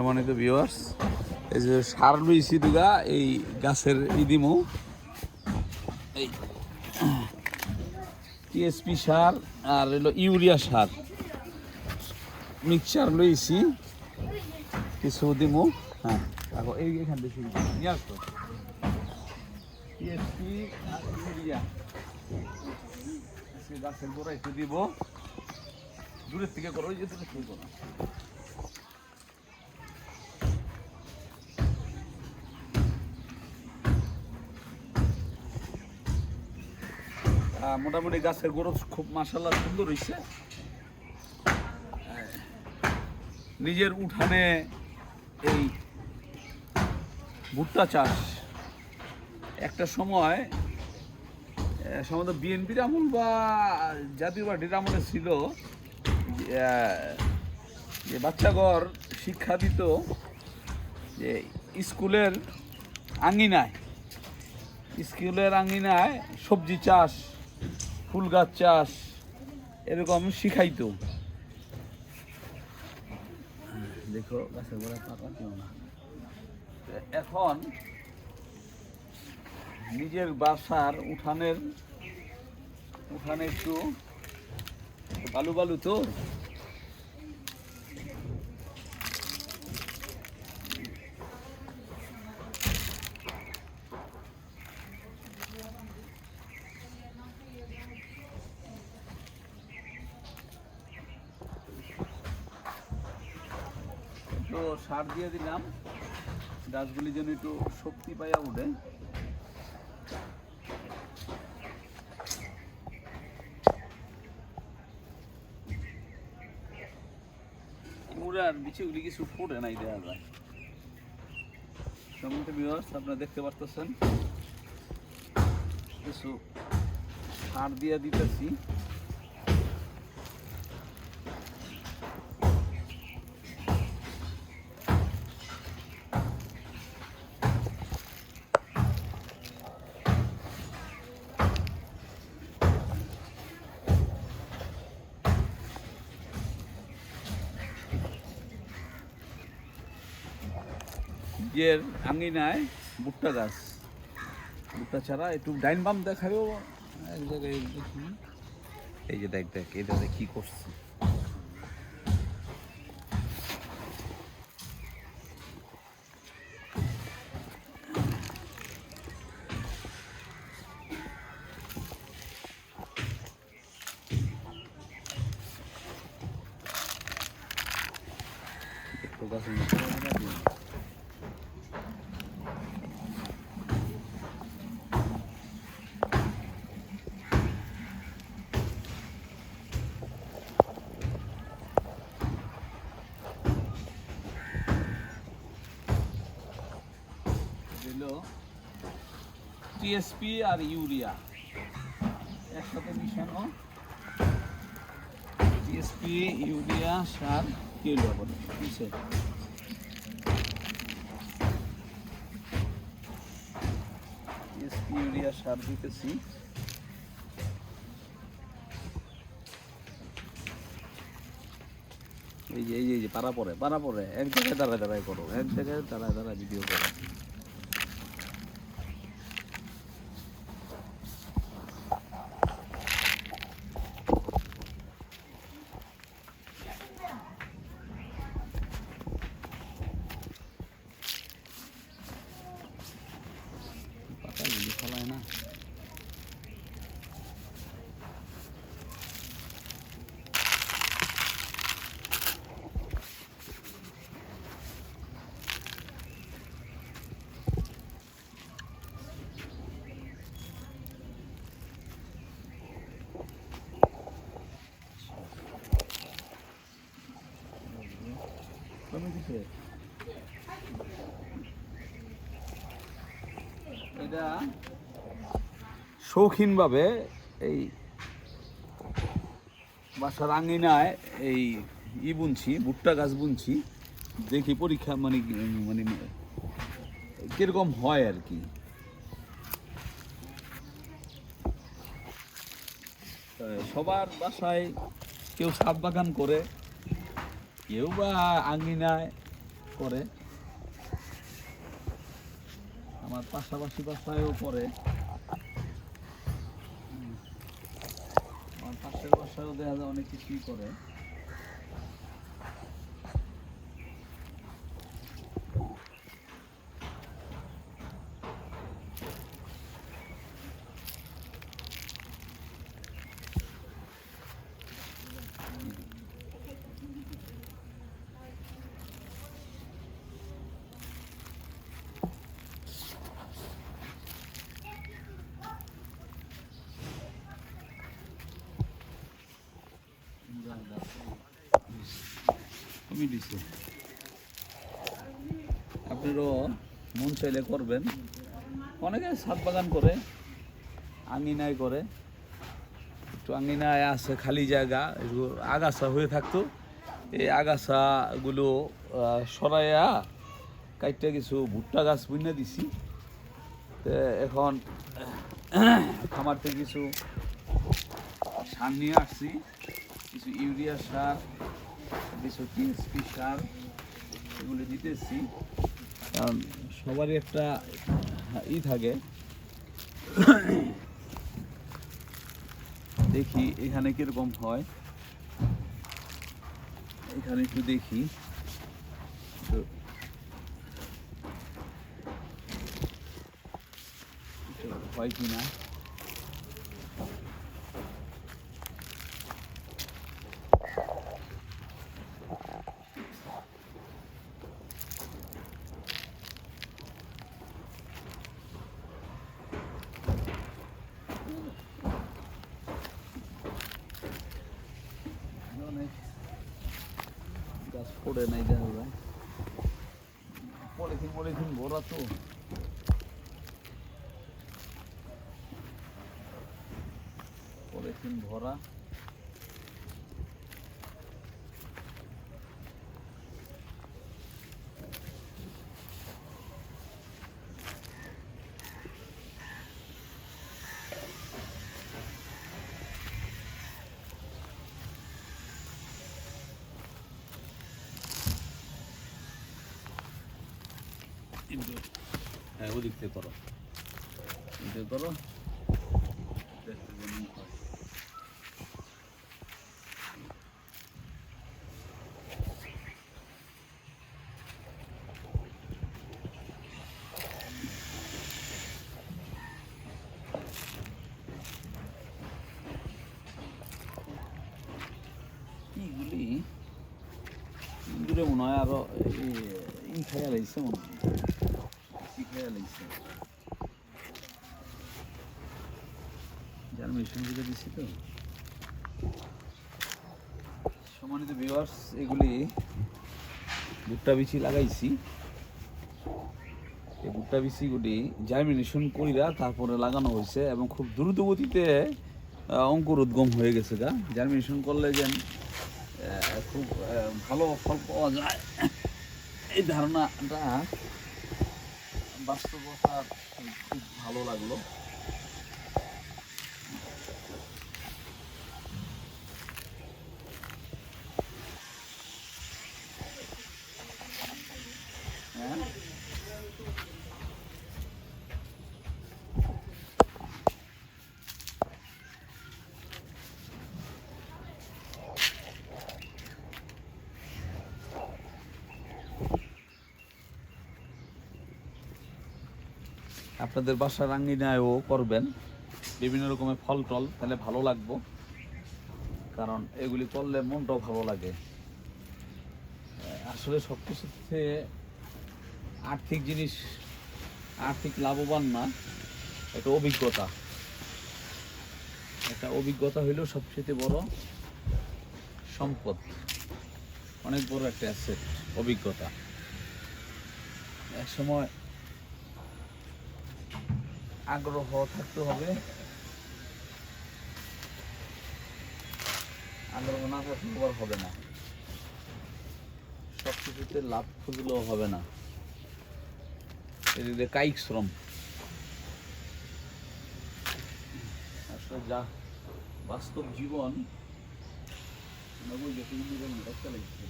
সম্মানিত ভিউয়ার্স এই যে সার লইছি দুগা এই গাছের ইদিমো এই টিএসপি সার আর হলো ইউরিয়া সার। মিক্সচার লইছি, কিছু দিমো। হ্যাঁ দেখো, এই এখান থেকে নিয়ে আসতো টিএসপি আর ইউরিয়া। গাছের গোড়া একটু দিব। দূরের থেকে করো যে দূরের থেকে করো। মোটামুটি গাছের গ্রোথ খুব মাসাল্লাহ সুন্দর হয়েছে নিজের উঠানে এই ভুট্টা চাষ। একটা সময় সম্ভবত বিএনপির আমল বা জাতীয় পার্টির আমলে ছিল যে, বাচ্চাগর শিক্ষা দিত যে স্কুলের আঙিনায় স্কুলের আঙিনায় সবজি চাষ ফুল গাছ চাষ, এরকম শিখাইতো। দেখো, গাছের গোড়ায় পাতা কেউ না। এখন নিজের বাসার উঠানের, উঠানে একটু বালু বালু তো একটু সার দিয়ে দিলাম। গাছগুলি যেন একটু শক্তি পাইয়া উঠে। মুড়ার বিচিগুলি কিছু ফুটে নাই দেওয়া যায়। দেখতে পারতেছেন। কিছু নিজের আঙিনায় ভুট্টা গাছ। ভুট্টা ছাড়া একটু ডাইন বাম দেখাবেও এক জায়গায় এই যে দেখ দেখ, এটা দেখ কি করছে। একটু দিল টিএসপি আর ইউরিয়া। একসাথে মিশানো টিএসপি ইউরিয়া, সার কি হলো আবার কিসে টিএসপি ইউরিয়া, সার দিতেছি। এই যে এই যে যে পারা পারা পরে। এক জায়গায় দাঁড়ায় দাঁড়ায় করো, এক জায়গায় দাঁড়ায় দাঁড়ায় ভিডিও করো। শৌখিনভাবে এই বাসার আঙিনায় এই ই বুনছি, ভুট্টা গাছ বুনছি। দেখি পরীক্ষা মানে মানে কীরকম হয় আর কি। সবার বাসায় কেউ ছাদ বাগান করে, কেউ বা আঙিনায় করে। আমার পাশাপাশি বাসায়ও পরে আমার পাশের বাসায়ও দেখা যায় অনেক কিছুই করে আপনারও মন চাইলে করবেন। অনেকে ছাদ বাগান করে, আঙিনায় করে। একটু আঙিনায় আছে, খালি জায়গা আগাছা হয়ে থাকতো। এই আগাছাগুলো সরাইয়া কাইটটা কিছু ভুট্টা গাছ বুনে দিছি। তো এখন খামার থেকে কিছু সার নিয়ে আসছি। কিছু ইউরিয়া সার সবারই একটা ই থাকে। দেখি এখানে কীরকম হয়। এখানে একটু দেখি। তো, হয় কি না অনেক গাছ পড়ে নাই দেখা যায় পলিথিন পলিথিন ভরা তো। পলিথিন ভরা। কিন্তু হ্যাঁ ওদিক থেকে করো এদিকে করো দেখতে কেমন হয়। এইগুলি ইন্দুরে মনে হয় আরও ই খাইয়া লাগছে মনে হয় তো এগুলি ভুট্টা বিচি লাগাইছি এই ভুট্টা বিচিগুলি জার্মিনেশন কইরা তারপরে লাগানো হয়েছে এবং খুব দ্রুত গতিতে অঙ্কুর উদ্গম হয়ে গেছে গা জার্মিনেশন করলে যেন খুব ভালো ফল পাওয়া যায় এই ধারণাটা বাস্তবতা খুব ভালো লাগল। আপনাদের বাসার আঙ্গিনায়ও করবেন। বিভিন্ন রকমের ফল টল তাহলে ভালো লাগবো। কারণ এগুলি করলে মনটাও ভালো লাগে। আসলে সব কিছুতে আর্থিক জিনিস, আর্থিক লাভবান না, একটা অভিজ্ঞতা। একটা অভিজ্ঞতা হইলেও সবচেয়ে বড় সম্পদ। অনেক বড় একটা অ্যাসেট অভিজ্ঞতা। এক সময় আগ্রহ থাকতে হবে। আগ্রহ না থাকলে হবে না। সব কিছুতে লাভ খুঁজলেও হবে না। এদিকে কায়িক শ্রম। যা বাস্তব জীবন নবুই যে একটা লাগছে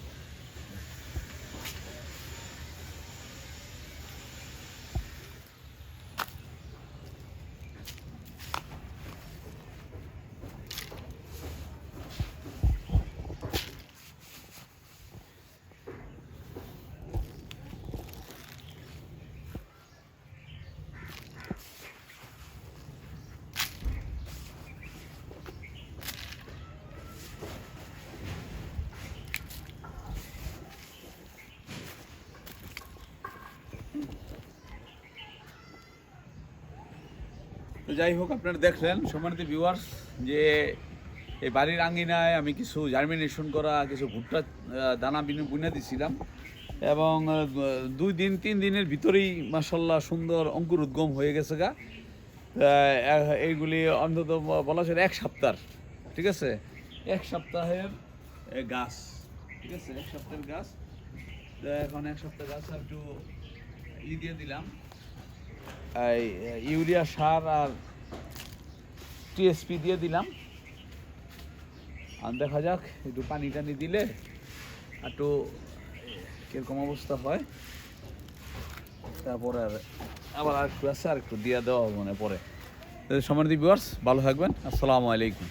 যাই হোক, আপনারা দেখলেন, সম্মানিত ভিউয়ার্স যে এই বাড়ির আঙ্গিনায় আমি কিছু জার্মিনেশন করা, কিছু ভুট্টা দানা বিনে দিছিলাম। এবং দুই দিন, তিন দিনের ভিতরেই মাসাল্লাহ সুন্দর অঙ্কুর উদ্গম হয়ে গেছে গা। এইগুলি অন্তত বলা চলে এক সপ্তাহ। ঠিক আছে? এক সপ্তাহের গাছ। ঠিক আছে? এক সপ্তাহের গাছ। এখন এক সপ্তাহ গাছ একটু ই দিয়ে দিলাম। ইউরিয়া সার আর টিএসপি দিয়ে দিলাম। আর দেখা যাক, একটু পানি টানি দিলে একটু কীরকম অবস্থা হয়। তারপরে আর আবার আর একটু আছে আর একটু দিয়ে দেওয়া মনে পরে। সমানি ভিউয়ার্স ভালো থাকবেন। আসসালামু আলাইকুম।